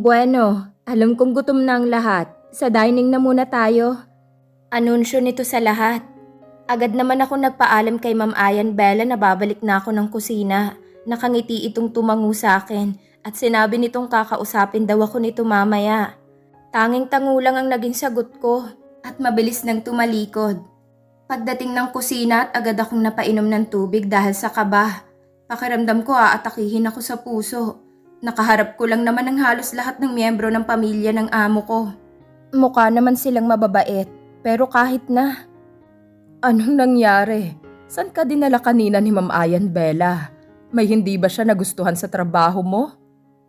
Bueno, alam kong gutom na ang lahat. Sa dining na muna tayo. Anunsyo nito sa lahat. Agad naman ako nagpaalam kay Ma'am Ayan Bella na babalik na ako ng kusina. Nakangiti itong tumango sa akin at sinabi nitong kakausapin daw ako nito mamaya. Tanging tango lang ang naging sagot ko at mabilis nang tumalikod. Pagdating ng kusina at agad akong napainom ng tubig dahil sa kaba. Pakiramdam ko aatakihin ako sa puso. Nakaharap ko lang naman ang halos lahat ng miyembro ng pamilya ng amo ko. Mukha naman silang mababait, pero kahit na. Anong nangyari? San ka dinala kanina ni Ma'am Ayan Bella? May hindi ba siya nagustuhan sa trabaho mo?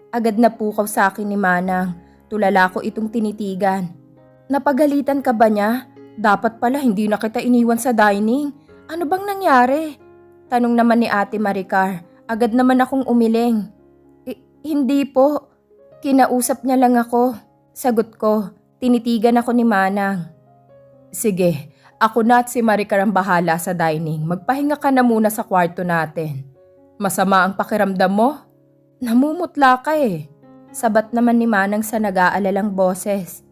Agad na pukaw sa akin ni Manang. Tulala ko itong tinitigan. Napagalitan ka ba niya? Dapat pala hindi na kita iniwan sa dining. Ano bang nangyari? Tanong naman ni Ate Maricar. Agad naman akong umiling. "I- hindi po. Kinausap niya lang ako. Sagot ko. Tinitigan ako ni Manang. Sige, ako na at si Maricar ang bahala sa dining. Magpahinga ka na muna sa kwarto natin. Masama ang pakiramdam mo? Namumutla ka eh. Sabat naman ni Manang sa nag-aalalang boses.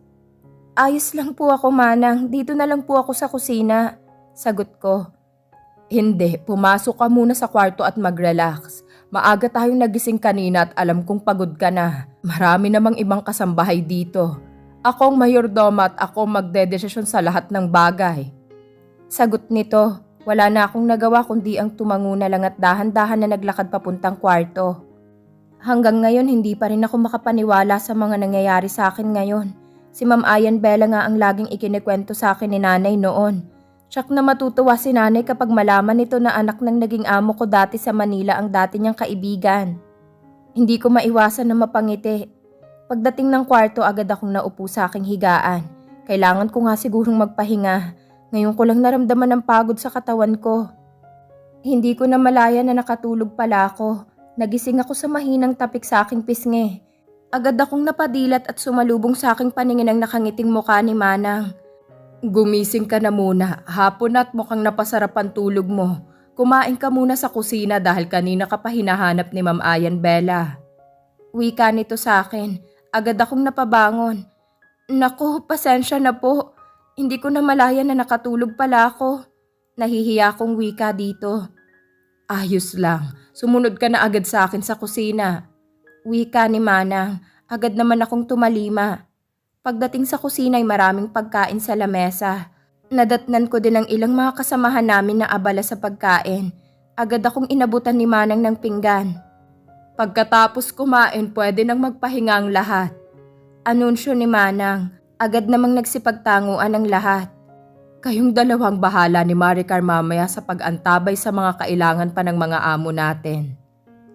Ayos lang po ako, Manang. Dito na lang po ako sa kusina. Sagot ko. Hindi, pumasok ka muna sa kwarto at mag-relax. Maaga tayong nagising kanina at alam kong pagod ka na. Marami namang ibang kasambahay dito. Ako ang mayordoma at ako magdedesisyon sa lahat ng bagay. Sagot nito, wala na akong nagawa kundi ang tumango na lang at dahan-dahan na naglakad papuntang kwarto. Hanggang ngayon hindi pa rin ako makapaniwala sa mga nangyayari sa akin ngayon. Si Ma'am Ayan Bella nga ang laging ikinikwento sa akin ni nanay noon. Tsak na matutuwa si nanay kapag malaman nito na anak ng naging amo ko dati sa Manila ang dati niyang kaibigan. Hindi ko maiwasan na mapangiti. Pagdating ng kwarto agad akong naupo sa aking higaan. Kailangan ko nga sigurong magpahinga. Ngayon ko lang naramdaman ang pagod sa katawan ko. Hindi ko na malaya na nakatulog pala ako. Nagising ako sa mahinang tapik sa aking pisngi. Agad akong napadilat at sumalubong sa aking paningin ang nakangiting mukha ni Manang. Gumising ka na muna, hapon at mukhang napasarap ang tulog mo. Kumain ka muna sa kusina dahil kanina ka pa hinahanap ni Ma'am Ayan Bella. Wika nito sa akin, agad akong napabangon. Naku, pasensya na po. Hindi ko na malaya na nakatulog pala ako. Nahihiya akong wika dito. Ayos lang, sumunod ka na agad sa akin sa kusina. Wika ni Manang, agad naman akong tumalima. Pagdating sa kusina ay maraming pagkain sa lamesa. Nadatnan ko din ang ilang mga kasamahan namin na abala sa pagkain. Agad akong inabutan ni Manang ng pinggan. Pagkatapos kumain, pwede nang magpahinga ang lahat. Anunsyo ni Manang, agad namang nagsipagtanguan ang lahat. Kayong dalawang bahala ni Maricar mamaya sa pag-antabay sa mga kailangan pa ng mga amo natin.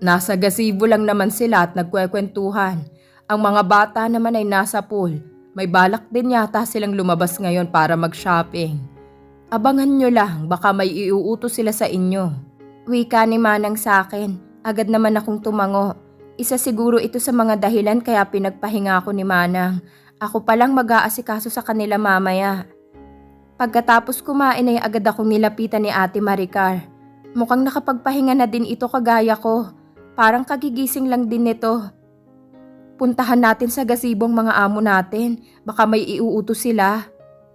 Nasa gazebo lang naman sila at nagkwekwentuhan. Ang mga bata naman ay nasa pool. May balak din yata silang lumabas ngayon para mag-shopping. Abangan nyo lang, baka may iuutos sila sa inyo. Wika ni Manang sa akin, agad naman akong tumango. Isa siguro ito sa mga dahilan kaya pinagpahinga ako ni Manang. Ako palang mag-aasikaso sa kanila mamaya. Pagkatapos kumain ay agad akong nilapitan ni Ate Maricar. Mukhang nakapagpahinga na din ito kagaya ko. Parang kagigising lang din nito. Puntahan natin sa gazebo ang mga amo natin. Baka may iuutos sila.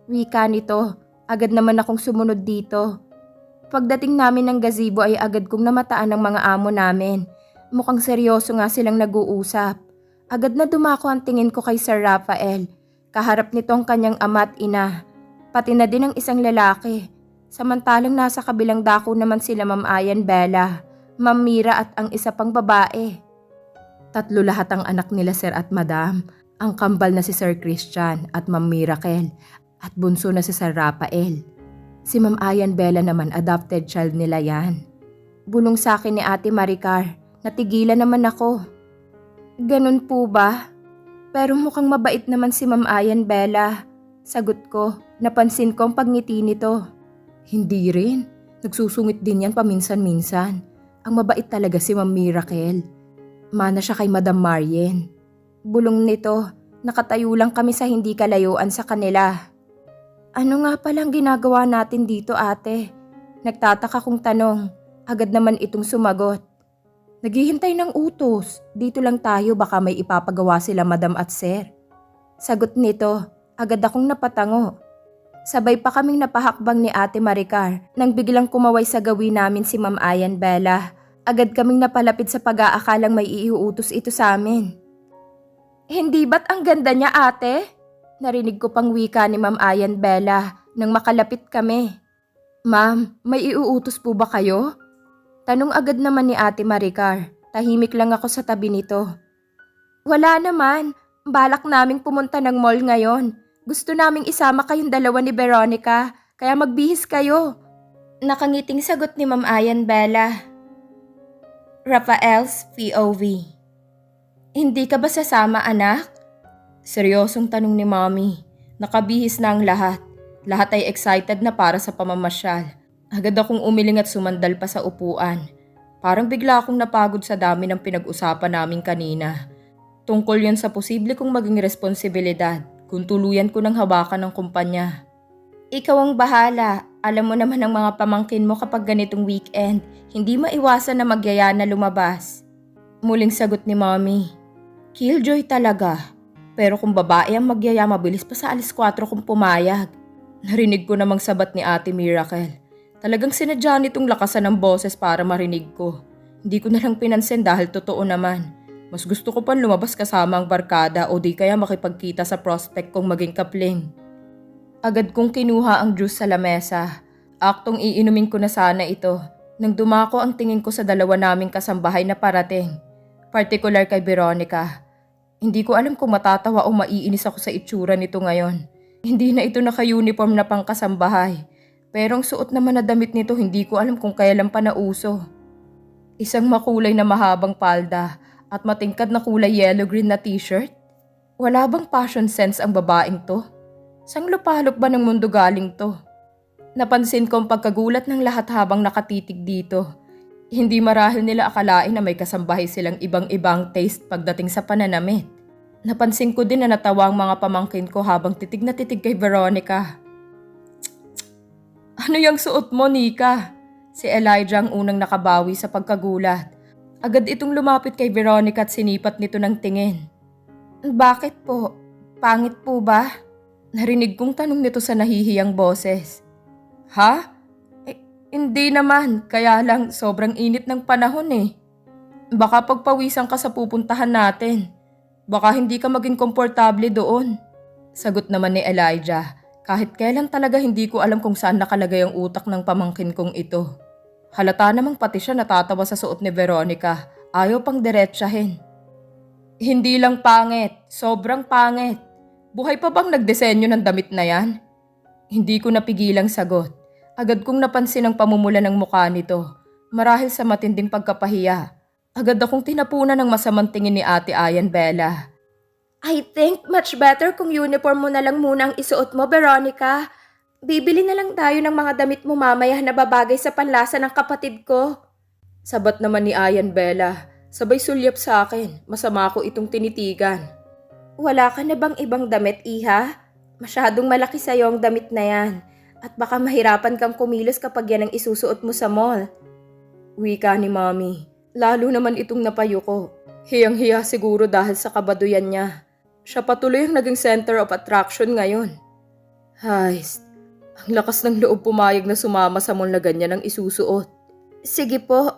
Wika nito. Agad naman akong sumunod dito. Pagdating namin ng gazebo ay agad kong namataan ng mga amo namin. Mukhang seryoso nga silang nag-uusap. Agad na dumako ang tingin ko kay Sir Rafael. Kaharap nito ang kanyang ama at ina. Pati na din ang isang lalaki. Samantalang nasa kabilang dako naman sila Ma'am Ayan Bella, Ma'am Mira at ang isa pang babae. Tatlo lahat ang anak nila Sir at Madam. Ang kambal na si Sir Christian at Ma'am Miracle at bunso na si Sir Rafael. Si Ma'am Ayan Bella naman adopted child nila yan. Bulong sa akin ni Ate Maricar, natigilan naman ako. Ganun po ba? Pero mukhang mabait naman si Ma'am Ayan Bella. Sagot ko, napansin ko ang pagngiti nito. Hindi rin. Nagsusungit din yan paminsan-minsan. Ang mabait talaga si Ma'am Miracle. Mana siya kay Madam Marien. Bulong nito, nakatayo lang kami sa hindi kalayuan sa kanila. Ano nga palang ginagawa natin dito ate? Nagtataka kong tanong. Agad naman itong sumagot. Naghihintay ng utos. Dito lang tayo baka may ipapagawa sila madam at sir. Sagot nito, agad akong napatango. Sabay pa kaming napahakbang ni Ate Maricar nang biglang kumaway sa gawin namin si Ma'am Ayan Bella. Agad kaming napalapit sa pag-aakalang may iuutos ito sa amin. Hindi ba't ang ganda niya ate? Narinig ko pang wika ni Ma'am Ayan Bella nang makalapit kami. Ma'am, may iuutos po ba kayo? Tanong agad naman ni Ate Maricar. Tahimik lang ako sa tabi nito. Wala naman. Balak naming pumunta ng mall ngayon. Gusto naming isama kayong dalawa ni Veronica, kaya magbihis kayo. Nakangiting sagot ni Ma'am Ayan Bella. Rafael's POV Hindi ka ba sasama anak? Seryosong tanong ni Mommy. Nakabihis na ang lahat. Lahat ay excited na para sa pamamasyal. Agad akong umiling at sumandal pa sa upuan. Parang bigla akong napagod sa dami ng pinag-usapan namin kanina. Tungkol yan sa posible kong maging responsibilidad kung tuluyan ko ng hawakan ng kumpanya. Ikaw ang bahala. Alam mo naman ang mga pamangkin mo kapag ganitong weekend, hindi maiwasan na magyaya na lumabas. Muling sagot ni Mommy. Killjoy talaga. Pero kung babae ang magyaya, mabilis pa sa alis 4 kung pumayag. Narinig ko namang sabat ni Ate Miracle. Talagang sinadya nitong lakasan ng boses para marinig ko. Hindi ko na lang pinansin dahil totoo naman. Mas gusto ko pang lumabas kasama ang barkada o di kaya makipagkita sa prospect kong maging kapling. Agad kong kinuha ang juice sa lamesa. Aktong iinumin ko na sana ito. Nang dumako ang tingin ko sa dalawa naming kasambahay na parating. Partikular kay Veronica. Hindi ko alam kung matatawa o maiinis ako sa itsura nito ngayon. Hindi na ito naka-uniform na pangkasambahay. Pero ang suot naman na damit nito hindi ko alam kung kailan pa nauso. Isang makulay na mahabang palda at matingkad na kulay yellow-green na t-shirt. Wala bang fashion sense ang babaeng to? Sang lupalop ba ng mundo galing to? Napansin ko ang pagkagulat ng lahat habang nakatitig dito. Hindi marahil nila akalain na may kasambahay silang ibang-ibang taste pagdating sa pananamit. Napansin ko din na natawa ang mga pamangkin ko habang titig na titig kay Veronica. Ano yung suot mo, Nika? Si Elijah ang unang nakabawi sa pagkagulat. Agad itong lumapit kay Veronica at sinipat nito ng tingin. Bakit po? Pangit po ba? Narinig kong tanong nito sa nahihiyang boses. Ha? Eh, hindi naman, kaya lang sobrang init ng panahon eh. Baka pagpawisan ka sa pupuntahan natin. Baka hindi ka maging komportable doon. Sagot naman ni Elijah. Kahit kailan talaga hindi ko alam kung saan nakalagay ang utak ng pamangkin kong ito. Halata namang pati siya natatawa sa suot ni Veronica. Ayaw pang diretsahin. Hindi lang pangit, sobrang pangit. Buhay pa bang nagdesenyo ng damit na yan? Hindi ko napigilang sagot. Agad kong napansin ang pamumula ng mukha nito. Marahil sa matinding pagkapahiya. Agad akong tinapunan ng masamang tingin ni Ate Ayan Bella. I think much better kung uniform mo na lang muna ang isuot mo, Veronica. Bibili na lang tayo ng mga damit mo mamaya na babagay sa panlasa ng kapatid ko. Sabat naman ni Ayan Bella. Sabay sulyap sa akin. Masama ako itong tinitigan. Wala ka na bang ibang damit, Iha? Masyadong malaki sa'yo ang damit na yan. At baka mahirapan kang kumilos kapag yan ang isusuot mo sa mall. Wika ni Mommy. Lalo naman itong napayo ko. Hiyang-hiya siguro dahil sa kabaduyan niya. Siya patuloy ang naging center of attraction ngayon. Hays, ang lakas ng loob pumayag na sumama sa mall na ganyan ang isusuot. Sige po.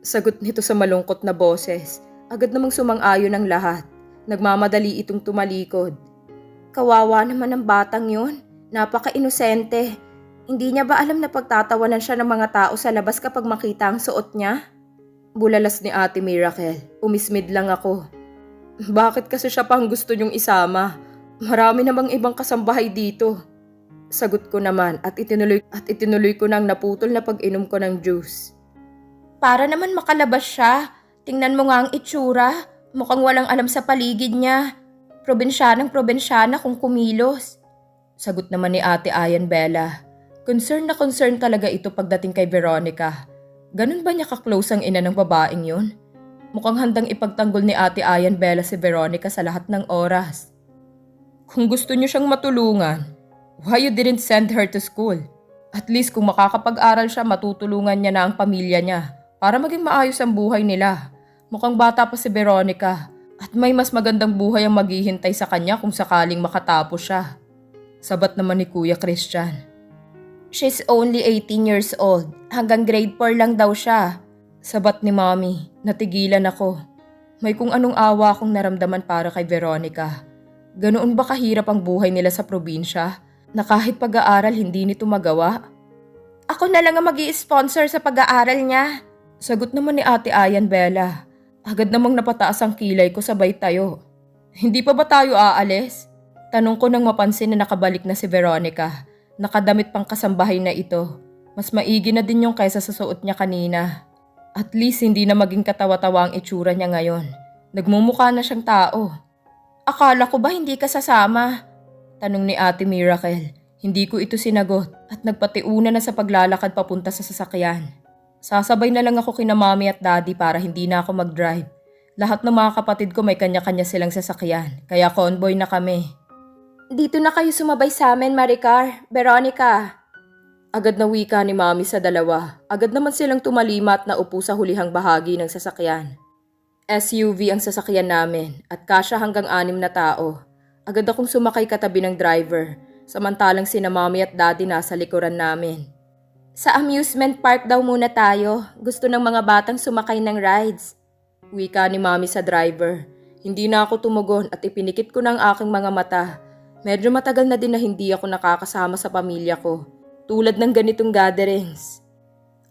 Sagot nito sa malungkot na boses. Agad namang sumang-ayon ang lahat. Nagmamadali itong tumalikod. Kawawa naman ang batang yun. Napaka-inosente. Hindi niya ba alam na pagtatawanan siya ng mga tao sa labas kapag makita ang suot niya? Bulalas ni Ate Miracle. Umismid lang ako. Bakit kasi siya pang gusto niyong isama? Marami namang ibang kasambahay dito. Sagot ko naman at itinuloy, at itinuloy ko nang naputol na pag-inom ko ng juice. Para naman makalabas siya. Tingnan mo nga ang itsura. Mukhang walang alam sa paligid niya. Probinsyanang probinsyana kung kumilos. Sagot naman ni Ate Ayan Bella. Concern na concern talaga ito pagdating kay Veronica. Ganun ba niya ka-close ang ina ng babaeng yun? Mukhang handang ipagtanggol ni Ate Ayan Bella si Veronica sa lahat ng oras. Kung gusto niyo siyang matulungan, why you didn't send her to school? At least kung makakapag-aral siya, matutulungan niya na ang pamilya niya. para maging maayos ang buhay nila. Mukhang bata pa si Veronica at may mas magandang buhay ang maghihintay sa kanya kung sakaling makatapos siya. Sabat naman ni Kuya Christian. She's only 18 years old. Hanggang grade 4 lang daw siya. Sabat ni Mommy, natigilan ako. May kung anong awa akong naramdaman para kay Veronica. Ganoon ba kahirap ang buhay nila sa probinsya na kahit pag-aaral hindi nito magawa? Ako na lang ang mag sponsor sa pag-aaral niya. Sagot naman ni Ate Ayan Bella. Agad namang napataas ang kilay ko sabay tayo. Hindi pa ba tayo aalis? Tanong ko nang mapansin na nakabalik na si Veronica. Nakadamit pang kasambahay na ito. Mas maigi na din yung kaysa sa suot niya kanina. At least hindi na maging katawa-tawa ang itsura niya ngayon. Nagmumukha na siyang tao. Akala ko ba hindi ka sasama? Tanong ni Ate Miracle. Hindi ko ito sinagot at nagpatiuna na sa paglalakad papunta sa sasakyan. Sasabay na lang ako kina mami at daddy para hindi na ako mag-drive. Lahat ng mga kapatid ko may kanya-kanya silang sasakyan, kaya convoy na kami. Dito na kayo sumabay sa amin, Maricar. Veronica. Agad na wika ni mami sa dalawa. Agad naman silang tumalima at naupo sa hulihang bahagi ng sasakyan. SUV ang sasakyan namin at kasya hanggang anim na tao. Agad akong sumakay katabi ng driver, samantalang sina mami at daddy nasa likuran namin. Sa amusement park daw muna tayo. Gusto ng mga batang sumakay ng rides. Wika ni mami sa driver. Hindi na ako tumugon at ipinikit ko ng aking mga mata. Medyo matagal na din na hindi ako nakakasama sa pamilya ko. Tulad ng ganitong gatherings.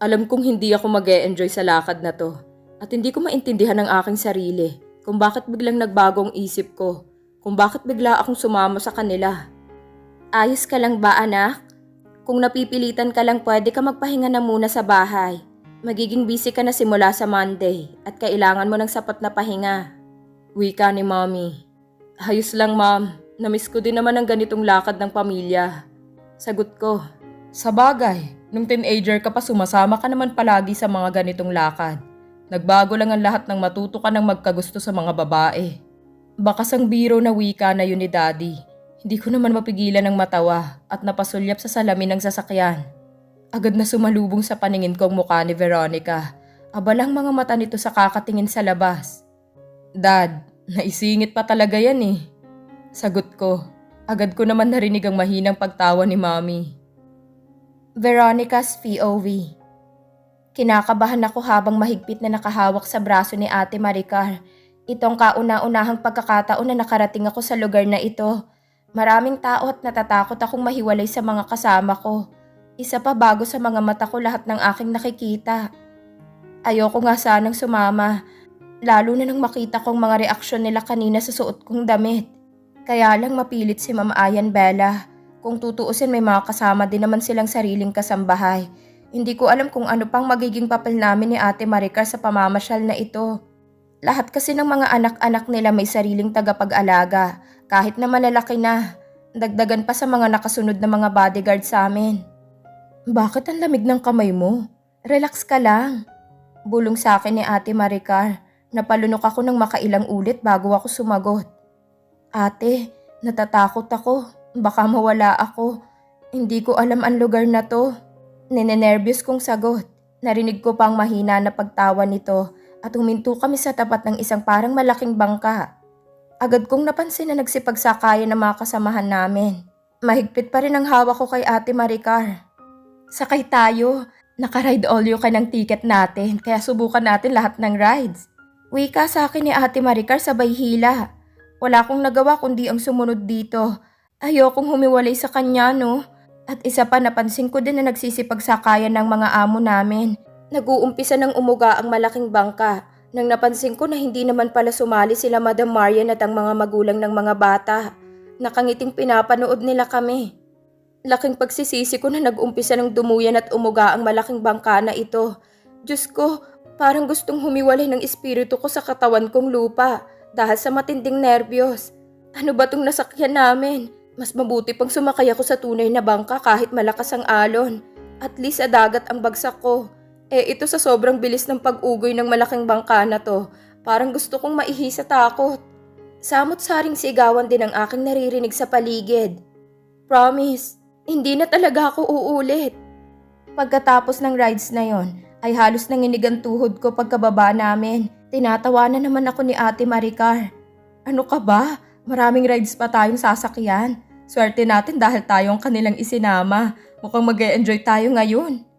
Alam kong hindi ako mag enjoy sa lakad na to. At hindi ko maintindihan ang aking sarili kung bakit biglang nagbagong isip ko. Kung bakit bigla akong sumama sa kanila. Ayos ka lang ba, anak? Kung napipilitan ka lang, pwede ka magpahinga na muna sa bahay. Magiging busy ka na simula sa Monday at kailangan mo ng sapat na pahinga. Wika ni Mommy. Ayos lang, Ma'am. Namiss ko din naman ang ganitong lakad ng pamilya. Sagot ko. Sa bagay, nung teenager ka pa sumasama ka naman palagi sa mga ganitong lakad. Nagbago lang ang lahat ng matuto ka ng magkagusto sa mga babae. Bakas ang biro na wika na yun ni Daddy. Hindi ko naman mapigilan ng matawa at napasulyap sa salamin ng sasakyan. Agad na sumalubong sa paningin ko ang mukha ni Veronica. Abalang mga mata nito sa kakatingin sa labas. Dad, naisingit pa talaga yan eh. Sagot ko. Agad ko naman narinig ang mahinang pagtawa ni Mami. Veronica's POV Kinakabahan ako habang mahigpit na nakahawak sa braso ni Ate Maricar. Itong kauna-unahang pagkakataon na nakarating ako sa lugar na ito. Maraming tao at natatakot akong mahiwalay sa mga kasama ko. Isa pa bago sa mga mata ko lahat ng aking nakikita. Ayoko nga sanang sumama, lalo na nang makita kong mga reaksyon nila kanina sa suot kong damit. Kaya lang mapilit si Ma'am Ayan Bella. Kung tutuusin may mga kasama din naman silang sariling kasambahay. Hindi ko alam kung ano pang magiging papel namin ni Ate Maricar sa pamamasyal na ito. Lahat kasi ng mga anak-anak nila may sariling tagapag-alaga, kahit na malalaki na. Dagdagan pa sa mga nakasunod na mga bodyguard sa amin. Bakit ang lamig ng kamay mo? Relax ka lang. Bulong sa akin ni Ate Maricar. Napalunok ako ng makailang ulit bago ako sumagot. Ate, natatakot ako. Baka mawala ako. Hindi ko alam ang lugar na to. Ninenervyos kong sagot. Narinig ko pang mahina na pagtawa nito at huminto kami sa tapat ng isang parang malaking bangka. Agad kong napansin na nagsipagsakayan ng mga kasamahan namin. Mahigpit pa rin ang hawak ko kay Ate Maricar. Sakay tayo. Naka-ride all you ka ng ticket natin kaya subukan natin lahat ng rides. Wika sa akin ni Ate Maricar sabay hila. Wala akong nagawa kundi ang sumunod dito. Ayokong humiwalay sa kanya no. At isa pa napansin ko din na nagsisipagsakayan ng mga amo namin. Nag-uumpisa ng umuga ang malaking bangka. Nang napansin ko na hindi naman pala sumali sila Madam Marian at ang mga magulang ng mga bata. Nakangiting pinapanood nila kami. Laking pagsisisi ko na nag-umpisa ng dumuyan at umuga ang malaking bangka na ito. Diyos ko, parang gustong humiwalay ng espiritu ko sa katawan kong lupa dahil sa matinding nerbiyos. Ano ba tong nasakyan namin? Mas mabuti pang sumakay ako sa tunay na bangka kahit malakas ang alon. At least sa dagat ang bagsak ko. Eh ito sa sobrang bilis ng pag-ugoy ng malaking bangka na to, parang gusto kong maihi sa takot. Samot-saring sigawan din ang aking naririnig sa paligid. Promise, hindi na talaga ako uulit. Pagkatapos ng rides na yon, ay halos nanginig ang tuhod ko pagkababa namin. Tinatawanan naman ako ni Ate Maricar. Ano ka ba? Maraming rides pa tayong sasakyan. Swerte natin dahil tayo ang kanilang isinama. Mukhang mag enjoy tayo ngayon.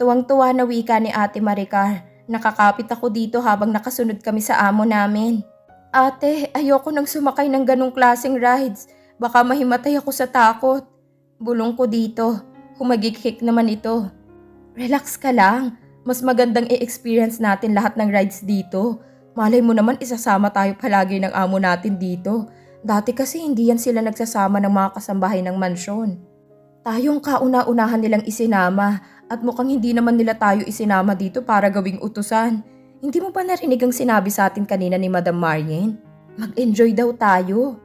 Tuwang-tuwa na wika ni Ate Maricar. Nakakapit ako dito habang nakasunod kami sa amo namin. Ate, ayoko nang sumakay ng ganong klaseng rides. Baka mahimatay ako sa takot. Bulong ko dito. Humagikik naman ito. Relax ka lang. Mas magandang i-experience natin lahat ng rides dito. Malay mo naman isasama tayo palagi ng amo natin dito. Dati kasi hindi yan sila nagsasama ng mga kasambahay ng mansyon. Tayong kauna-unahan nilang isinama at mukhang hindi naman nila tayo isinama dito para gawing utusan. Hindi mo ba narinig ang sinabi sa atin kanina ni Madam Marian? Mag-enjoy daw tayo.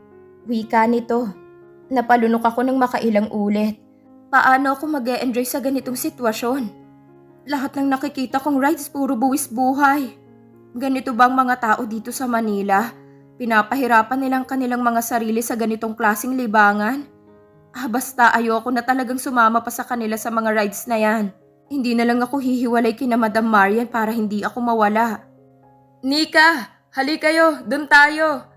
Wika nito. Napalunok ako ng makailang ulit. Paano ako mag enjoy sa ganitong sitwasyon? Lahat ng nakikita kong rides puro buwis buhay. Ganito bang mga tao dito sa Manila? Pinapahirapan nilang kanilang mga sarili sa ganitong klasing libangan? Ah, basta ayoko na talagang sumama pa sa kanila sa mga rides na yan. Hindi na lang ako hihiwalay kina Madam Marian para hindi ako mawala. Nika, hali kayo, dun tayo.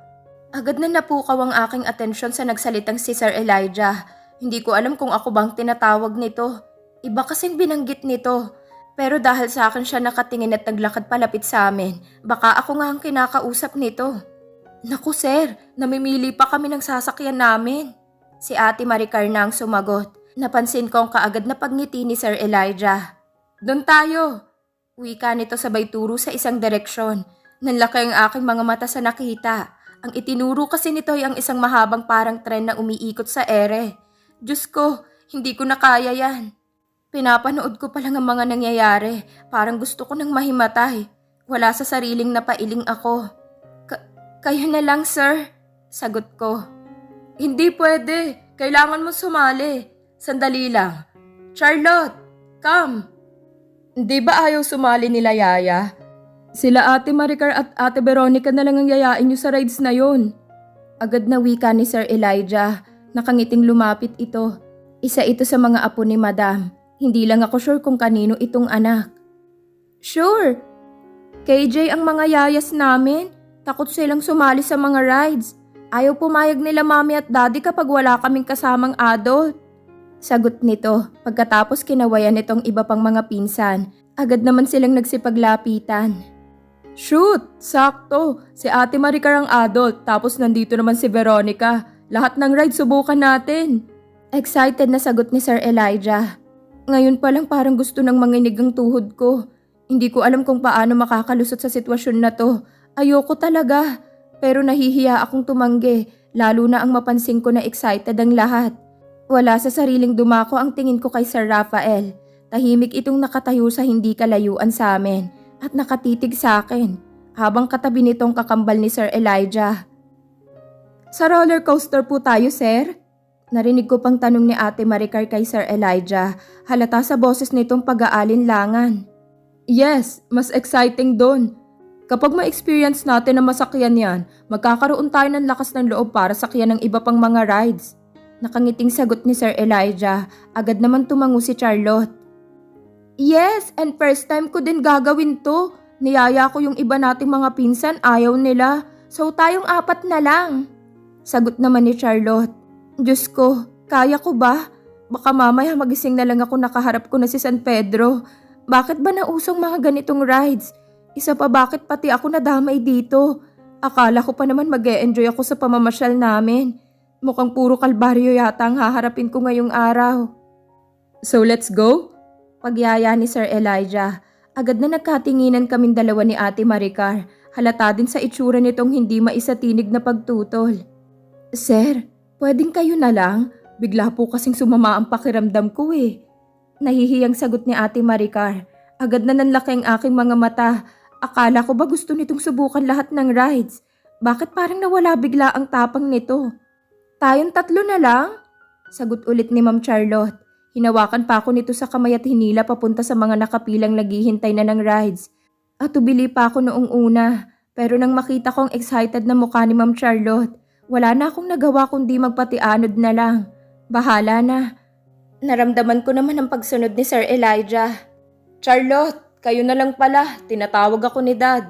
Agad na napukaw ang aking atensyon sa nagsalitang si Sir Elijah. Hindi ko alam kung ako bang tinatawag nito. Iba kasing binanggit nito. Pero dahil sa akin siya nakatingin at naglakad palapit sa amin, baka ako nga ang kinakausap nito. Naku sir, namimili pa kami ng sasakyan namin. Si Ate Maricar na ang sumagot. Napansin ko ang kaagad na pagngiti ni Sir Elijah. Doon tayo. Wika nito sabay turo sa isang direksyon. Nanlaki ang aking mga mata sa nakita. Ang itinuro kasi nito ay ang isang mahabang parang tren na umiikot sa ere. Diyos ko, hindi ko na kaya yan. Pinapanood ko pa lang ang mga nangyayari. Parang gusto ko nang mahimatay. Wala sa sariling napailing ako. Ka- kayo na lang, sir. Sagot ko. Hindi pwede. Kailangan mo sumali. Sandali lang. Charlotte, come. Hindi ba ayaw sumali nila Yaya? Sila Ate Maricar at Ate Veronica na lang ang yayain niyo sa rides na yon. Agad na wika ni Sir Elijah. Nakangiting lumapit ito. Isa ito sa mga apo ni Madam. Hindi lang ako sure kung kanino itong anak. Sure. KJ ang mga yayas namin. Takot silang sumali sa mga rides. Ayaw pumayag nila mami at daddy kapag wala kaming kasamang adult. Sagot nito pagkatapos kinawayan nitong iba pang mga pinsan. Agad naman silang nagsipaglapitan. Shoot! Sakto! Si Ate Maricar ang adult, tapos nandito naman si Veronica. Lahat ng ride subukan natin. Excited na sagot ni Sir Elijah. Ngayon pa lang parang gusto ng manginig ang tuhod ko. Hindi ko alam kung paano makakalusot sa sitwasyon na to. Ayoko talaga. Pero nahihiya akong tumanggi, lalo na ang mapansin ko na excited ang lahat. Wala sa sariling dumako ang tingin ko kay Sir Rafael. Tahimik itong nakatayo sa hindi kalayuan sa amin at nakatitig sa akin habang katabi nitong kakambal ni Sir Elijah. Sa roller coaster po tayo, sir? Narinig ko pang tanong ni Ate Maricar kay Sir Elijah, halata sa boses nitong pag-aalinlangan. Yes, mas exciting doon. Kapag ma-experience natin na masakyan yan, magkakaroon tayo ng lakas ng loob para sakyan ng iba pang mga rides. Nakangiting sagot ni Sir Elijah, agad naman tumango si Charlotte. Yes, and first time ko din gagawin to. Niyaya ko yung iba nating mga pinsan, ayaw nila. So tayong apat na lang. Sagot naman ni Charlotte. Diyos ko, kaya ko ba? Baka mamaya magising na lang ako nakaharap ko na si San Pedro. Bakit ba nausong mga ganitong rides? Isa pa bakit pati ako nadamay dito? Akala ko pa naman mag enjoy ako sa pamamasyal namin. Mukhang puro kalbaryo yata ang haharapin ko ngayong araw. So let's go? Pagyaya ni Sir Elijah. Agad na nagkatinginan kaming dalawa ni Ate Maricar. Halata din sa itsura nitong hindi maisatinig na pagtutol. Sir, pwedeng kayo na lang? Bigla po kasing sumama ang pakiramdam ko eh. Nahihiyang sagot ni Ate Maricar. Agad na nanlaki ang aking mga mata. Akala ko ba gusto nitong subukan lahat ng rides? Bakit parang nawala bigla ang tapang nito? Tayong tatlo na lang? Sagot ulit ni Ma'am Charlotte. Hinawakan pa ako nito sa kamay at hinila papunta sa mga nakapilang naghihintay na ng rides. At tubili pa ako noong una. Pero nang makita ko ang excited na mukha ni Ma'am Charlotte, wala na akong nagawa kundi magpatianod na lang. Bahala na. Naramdaman ko naman ang pagsunod ni Sir Elijah. Charlotte, kayo na lang pala. Tinatawag ako ni Dad.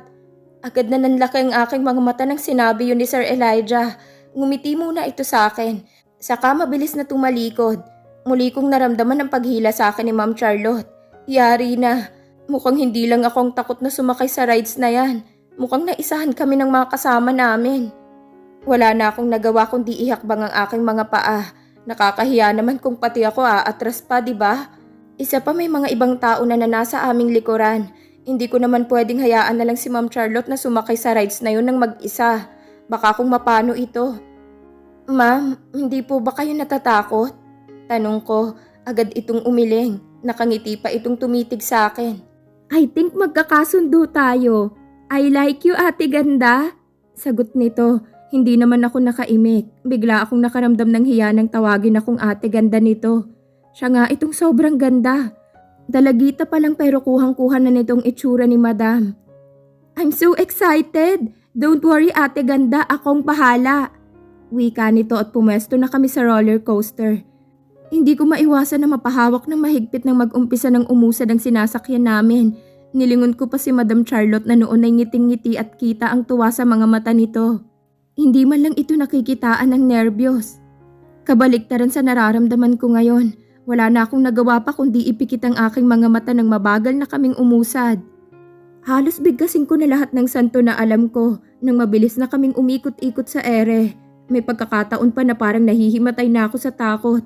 Agad na nanlaki ang aking mga mata nang sinabi yun ni Sir Elijah. Ngumiti muna ito sa akin. Saka mabilis na tumalikod. Muli kong naramdaman ang paghila sa akin ni Ma'am Charlotte. Yari na. Mukhang hindi lang akong takot na sumakay sa rides na yan. Mukhang naisahan kami ng mga kasama namin. Wala na akong nagawa kundi ihakbang ang aking mga paa. Nakakahiya naman kung pati ako aatras pa, di ba? Isa pa may mga ibang tao na na nasa aming likuran. Hindi ko naman pwedeng hayaan na lang si Ma'am Charlotte na sumakay sa rides na yun ng mag-isa. Baka kung mapano ito. Ma'am, hindi po ba kayo natatakot? Tanong ko, agad itong umiling. Nakangiti pa itong tumitig sa akin. I think magkakasundo tayo. I like you, ate ganda. Sagot nito, hindi naman ako nakaimik. Bigla akong nakaramdam ng hiya nang tawagin akong ate ganda nito. Siya nga itong sobrang ganda. Dalagita pa lang pero kuhang-kuha na nitong itsura ni madam. I'm so excited! Don't worry ate ganda, akong bahala. Wika nito at pumesto na kami sa roller coaster. Hindi ko maiwasan na mapahawak ng mahigpit nang mag-umpisa ng umusad ang sinasakyan namin. Nilingon ko pa si Madam Charlotte na noon ay ngiting-ngiti at kita ang tuwa sa mga mata nito. Hindi man lang ito nakikitaan ng nervyos. Kabaliktaran sa nararamdaman ko ngayon. Wala na akong nagawa pa kundi ipikit ang aking mga mata ng mabagal na kaming umusad. Halos bigkasin ko na lahat ng santo na alam ko nang mabilis na kaming umikot-ikot sa ere. May pagkakataon pa na parang nahihimatay na ako sa takot.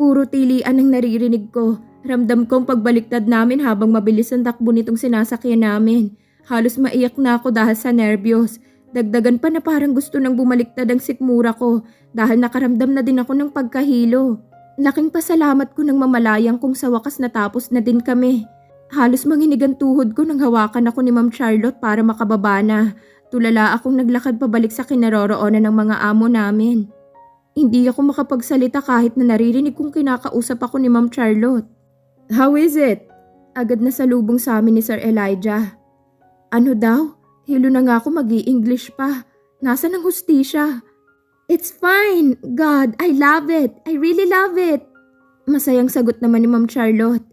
Puro tilian ang naririnig ko. Ramdam kong pagbaliktad namin habang mabilis ang takbo nitong sinasakyan namin. Halos maiyak na ako dahil sa nervyos. Dagdagan pa na parang gusto nang bumaliktad ang sikmura ko dahil nakaramdam na din ako ng pagkahilo. Laking pasalamat ko nang mamalayang kung sa wakas natapos na din kami. Halos manginig ang tuhod ko nang hawakan ako ni Ma'am Charlotte para makababa na. Tulala akong naglakad pabalik sa kinaroroonan ng mga amo namin. Hindi ako makapagsalita kahit na naririnig kong kinakausap ako ni Ma'am Charlotte. How is it? Agad na salubong sa amin ni Sir Elijah. Ano daw? Hilo na nga ako mag english pa. Nasaan ang hustisya? It's fine. God, I love it. I really love it. Masayang sagot naman ni Ma'am Charlotte.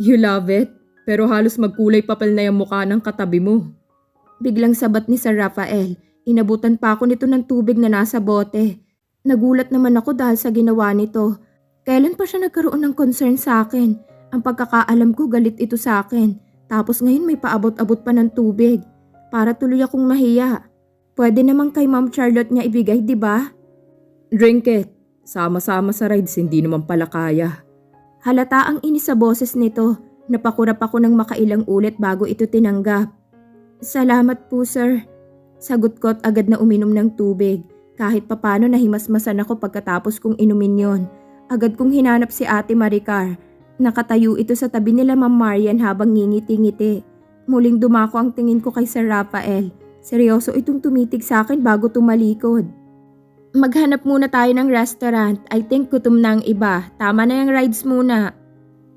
You love it? Pero halos magkulay papel na yung mukha ng katabi mo. Biglang sabat ni Sir Rafael. Inabutan pa ako nito ng tubig na nasa bote. Nagulat naman ako dahil sa ginawa nito. Kailan pa siya nagkaroon ng concern sa akin? Ang pagkakaalam ko galit ito sa akin. Tapos ngayon may paabot-abot pa ng tubig. Para tuloy akong mahiya. Pwede naman kay Ma'am Charlotte niya ibigay, di ba? Drink it. Sama-sama sa rides, hindi naman pala kaya. Halata ang inis sa boses nito. Napakurap ako ng makailang ulit bago ito tinanggap. Salamat po, sir. Sagot ko at agad na uminom ng tubig. Kahit papano nahimasmasan ako pagkatapos kong inumin yon. Agad kong hinanap si Ate Maricar. Nakatayo ito sa tabi nila Ma'am Marian habang ngingiti-ngiti. Muling dumako ang tingin ko kay Sir Rafael. Seryoso itong tumitig sa akin bago tumalikod. Maghanap muna tayo ng restaurant. I think gutom na ang iba. Tama na yung rides muna.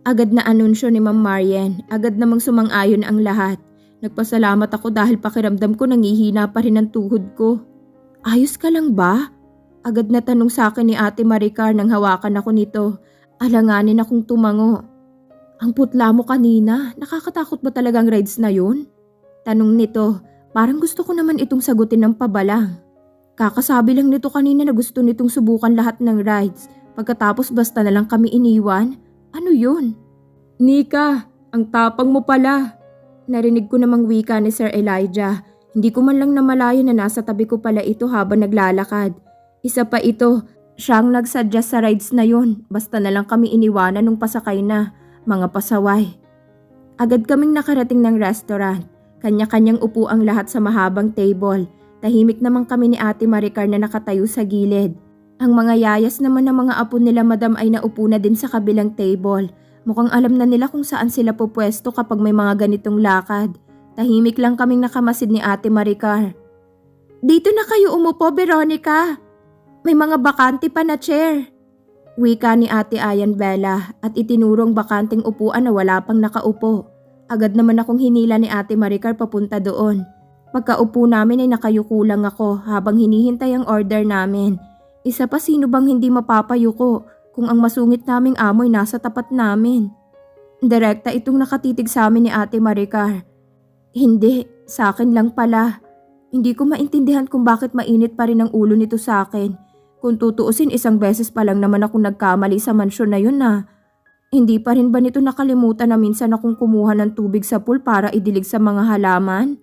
Agad na anunsyo ni Ma'am Marian. Agad namang sumang-ayon ang lahat. Nagpasalamat ako dahil pakiramdam ko nangihina pa rin ang tuhod ko. Ayos ka lang ba? Agad na tanong sa akin ni Ate Maricar nang hawakan ako nito. Alanganin akong tumango. Ang putla mo kanina, nakakatakot ba talagang rides na yun? Tanong nito, parang gusto ko naman itong sagutin ng pabalang. Kakasabi lang nito kanina na gusto nitong subukan lahat ng rides. Pagkatapos basta na lang kami iniwan. Ano yun? Nika, ang tapang mo pala. Narinig ko namang wika ni Sir Elijah. Hindi ko man lang namalayan na nasa tabi ko pala ito habang naglalakad. Isa pa ito, siyang nagsuggest sa rides na yon. Basta na lang kami iniwanan nung pasakay na. Mga pasaway. Agad kaming nakarating ng restaurant. Kanya-kanyang upo ang lahat sa mahabang table. Tahimik naman kami ni Ate Maricar na nakatayo sa gilid. Ang mga yayas naman ng mga apo nila madam ay naupo na din sa kabilang table. Mukhang alam na nila kung saan sila pupwesto kapag may mga ganitong lakad. Tahimik lang kaming nakamasid ni Ate Maricar. Dito na kayo umupo, Veronica. May mga bakante pa na chair. Wika ni Ate Ayan Bella at itinurong bakanting upuan na wala pang nakaupo. Agad naman akong hinila ni Ate Maricar papunta doon. Pagkaupo namin ay nakayuko lang ako habang hinihintay ang order namin. Isa pa sino bang hindi mapapayuko kung ang masungit naming amoy nasa tapat namin. Direkta itong nakatitig sa amin ni Ate Maricar. Hindi, sa akin lang pala. Hindi ko maintindihan kung bakit mainit pa rin ang ulo nito sa akin. Kung tutuusin isang beses pa lang naman ako nagkamali sa mansyon na yun na. Hindi pa rin ba nito nakalimutan na minsan akong kumuha ng tubig sa pool para idilig sa mga halaman?